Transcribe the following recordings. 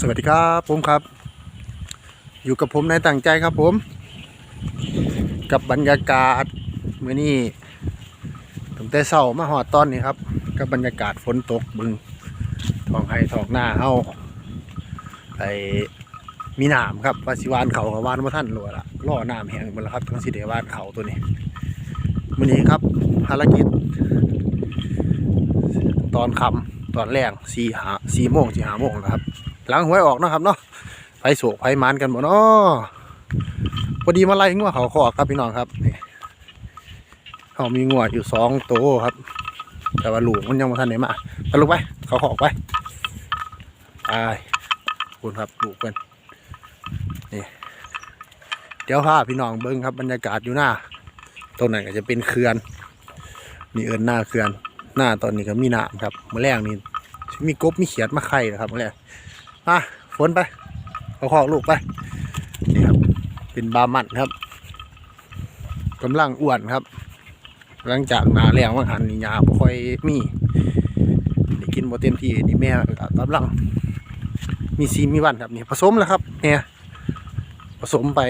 สวัสดีครับผมครับ อยู่กับผมนายตั้งใจครับผม กับบรรยากาศเมื้อนี้ตั้งแต่เช้ามาหอดตอนนี้ครับ กับบรรยากาศฝนตกบึงท้องไห้ท้องหน้าเฮาไอมีน้ำครับว่าสิวานเขากับวานมาท่านรัวละล่อน้ำแห้งหมดแล้วครับทั้งสิเดวานเขาตัวนี้มื้อนี้ครับภารกิจ ตอนคำตอนแรงสี่หาสี่โมงสี่หาโมงนะครับ หลังหวยออกนะครับเนาะไฟโศกไฟมานกันหมดเนาะพอดีมาไล่งัวเขาคอกครับพี่น้องครับนี่เขามีงัวอยู่สองตัวครับ แต่ว่าลูกมันยังมาทันไหนมาไปลูกไป เขาคอกไปไปคุณครับลูกเพื่อนนี่เดี๋ยวพาพี่น้องเบิ้งครับบรรยากาศอยู่หน้าตรงไหนนก็จะเป็นเขื่อนนี่เอินหน้าเขื่อนหน้าตอนนี้ก็มีน้ำครับเมื่อแรกนี่มีกบมีเขียดมาไข่นะครับเมื่อแรก มาฝนไปเอาขอกลูกไปนี่ครับ เป็นบามันครับกำลังอ้วนครับ หลังจากนาแรงว่างหันนี่ยาบ่ค่อยมีได้กินบ่เต็มที่นี่แม่กำลัง มีซีมีวันครับนี่ผสมแล้วครับเนี่ยผสมไป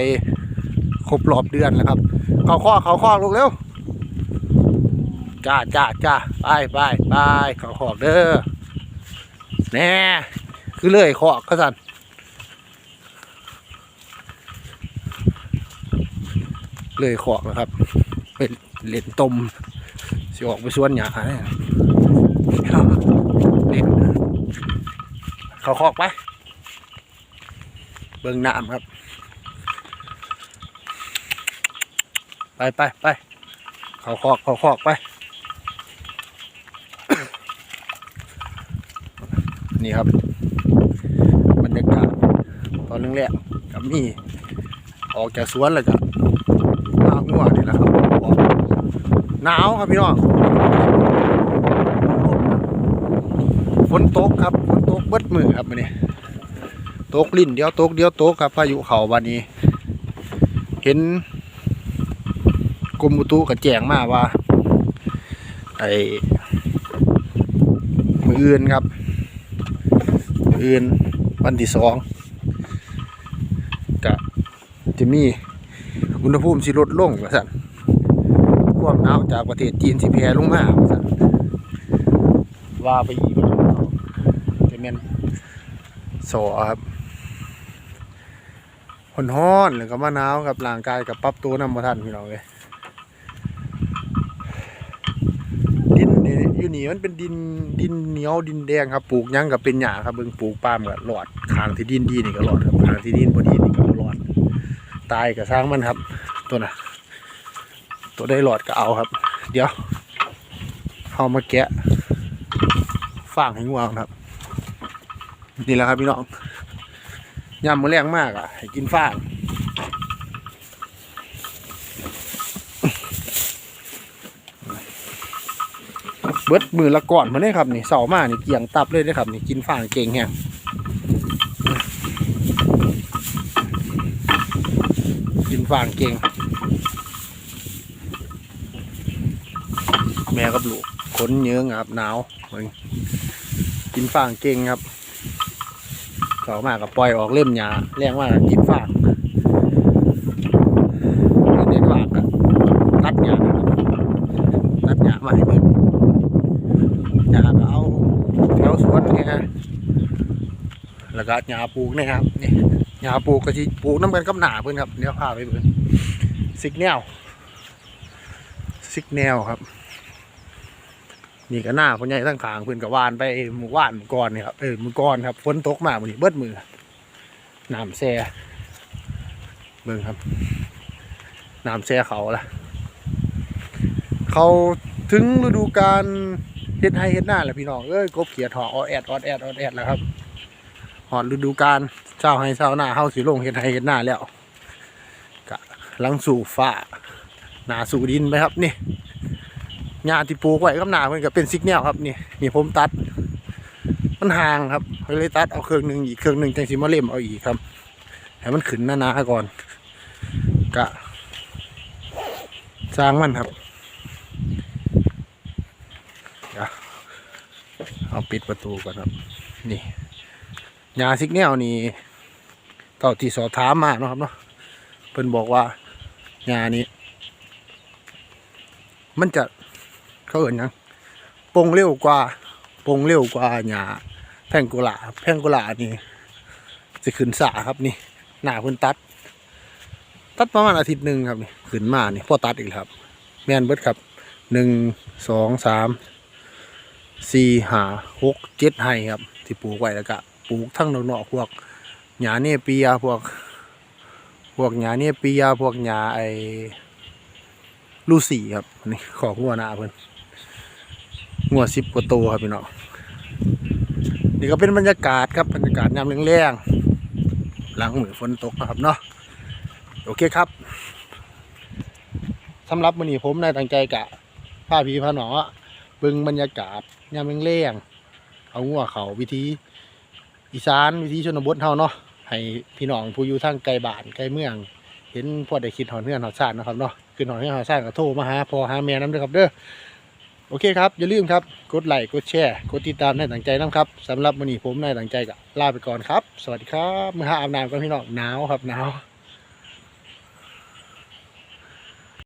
ครบรอบเดือนแล้วครับ เขาข้อเขาข้อลูกเร็วจ้าจ้าจ้าไปไปไปเขอขอกเด้อแน่ คือเลื่อยขอกก็สันเลื่อยขอกนะครับไปเล่นตมสิออกไปสวนหญ้าเนี่ยเล่นเขาขอกไปเบิ่งน้ำครับ ไปไปไปเขาขอกเขาขอกไป นี่ครับ บรรยากาศตอนแรกๆกับนี่ออกจากสวนเลยกับมาหัวนี่แหละครับหนาวครับพี่น้องฝนตกครับฝนตกเบิดมือครับมันนี่ตกลิ่นเดียวตกเดียวตกครับพายุเข่าวันนี้ เห็นกรมอุตุกระแจงมาว่าไอ้มืออื่นครับ อื่นวันที่สองก็จะมีอุณหภูมิสิลดลงว่าสั่นความหนาวจากประเทศจีนสิแผ่ลงมาว่าสั่นว่าไปอีกจะเป็นสอครับคนฮ้อนหรือก็มาหนาวกับร่างกายกับปรับตัวนำมาทันพี่น้องเลยดินนี่ อยู่นี่มันเป็นดินดินเหนียวดินแดงครับปลูกยังกับเป็นหญ้าครับเบิ่งปลูกปาล์มกับหลอดคางที่ดินดีนี่ก็หลอดครับคางที่ดินบดีนี่ก็หลอด ตายก็สร้างมันครับ ตัวน่ะ ตัวได้หลอดก็เอาครับ เดี๋ยวเอามาแกะฟางให้งวงครับ นี่แหละครับพี่น้องยำมือแรงมากอะให้กินฟาง เบิดมือละก่อนมาเลยครับนี่เสามานี่เกี่ยงตับเลยได้ครับนี่กินฟางเก่งแฮงกินฟางเก่ง แม่กับลูกขนเยื้องครับหนาวกินฟางเก่งครับเสามากับปล่อยออกเล่มหยาแรงมากกินฟางเด็กๆว่างก็ตัดหยาครับตัดหยามาให้เบิ่ง หญ้าก็เอาแถวสวนนี่ฮะ แล้วก็หญ้าปลูกนี่ครับนี่หญ้าปลูกก็สิปลูกน้ำกันกับหนาเพื่อนครับเดี๋ยวพาไปเพื่อนซิกแนวซิกแนวครับนี่ก็หน้าพ่อใหญ่ทั้งขางเพื่อนกับวานไปหมู่ว่านหมู่กรนี่ครับเออหมู่กรครับฝนตกมามือนี้เบิดมือน้ำแซ่เบิ่งครับน้ำแซ่เขาละเขาถึงฤดูกาล เฮ็ดให้เฮ็ดหน้าแหละพี่น้องเอ้ยกบเขียดหอออดแอดออดแอดออดแอดแล้วครับหอนฤดูกาลเช้าให้เช้าหน้าเฮาสิลงเฮ็ดให้เฮ็ดหน้าแล้วกะลังสู่ฟ้าหน้าสู่ดินไปครับนี่หญ้าที่ปลูกไว้กับหน้าเพิ่นก็เป็นซิกแนวครับนี่นี่ผมตัด มันห่างครับเลยตัดเอาเครื่องหนึ่งอีกเครื่องหนึ่งจังสิมาเล่มเอาอีกครับให้มันขึ้นหนาๆก่อนกะสร้างมันครับ เอาปิดประตูก่อนครับ นี่ยาซิกแนลนี่เท่าที่สอบถามมาเนาะครับเนาะเพิ่นบอกว่ายานี้ มันจะเขาเอ่นยังปงเร็วกว่าปงเร็วกว่าหญ้าแพงกุหลาแพงกุหลานี่จะขึ้นสาครับนี่ หน้าเพิ่นตัด ตัดประมาณอาทิตย์หนึ่งครับนี่ขึ้นมานี่พอตัดอีกครับ แม่นเบิดครับหนึ่งสองสาม สี่ห้าหกเจ็ดไห้ครับ ที่ปลูกไว้แล้วก็ปลูกทั้งนอกๆพวกหญ้าเนเปียพวก พวกหญ้าเนเปียพวกหญ้าไอลูซี่ครับนี่ของหัวหน้าเพิ่นงัวสิบกว่าตัวครับพี่น้องนี่ก็เป็นบรรยากาศครับบรรยากาศยามแรงๆหลังมือฝนตกนะครับเนาะโอเคครับสำหรับมื้อนี้ผมนายตั้งใจกะพาพี่พาหนอ เบิ่งบรรยากาศยามแรงๆเอางัวเขาวิธี อีสานวิธีชนบทเฮาเนาะให้พี่น้องผู้อยู่ทางไกลบ้านไกลเมือง เห็นพอได้คิดหอนเฮือนหอนซ่านนะครับเนาะคือหอนเฮือนหอนซ่านก็โทรมาหาพอหาแม่น้ำเด้อครับเด้อโอเคครับ อย่าลืมครับ กดไลค์กดแชร์กดติดตามในตั้งใจน้ำครับสำหรับวันนี้ผมนายตั้งใจก็ลาไปก่อนครับ สวัสดีครับมือหาอาบน้ำกันพี่น้องหนาวครับหนาว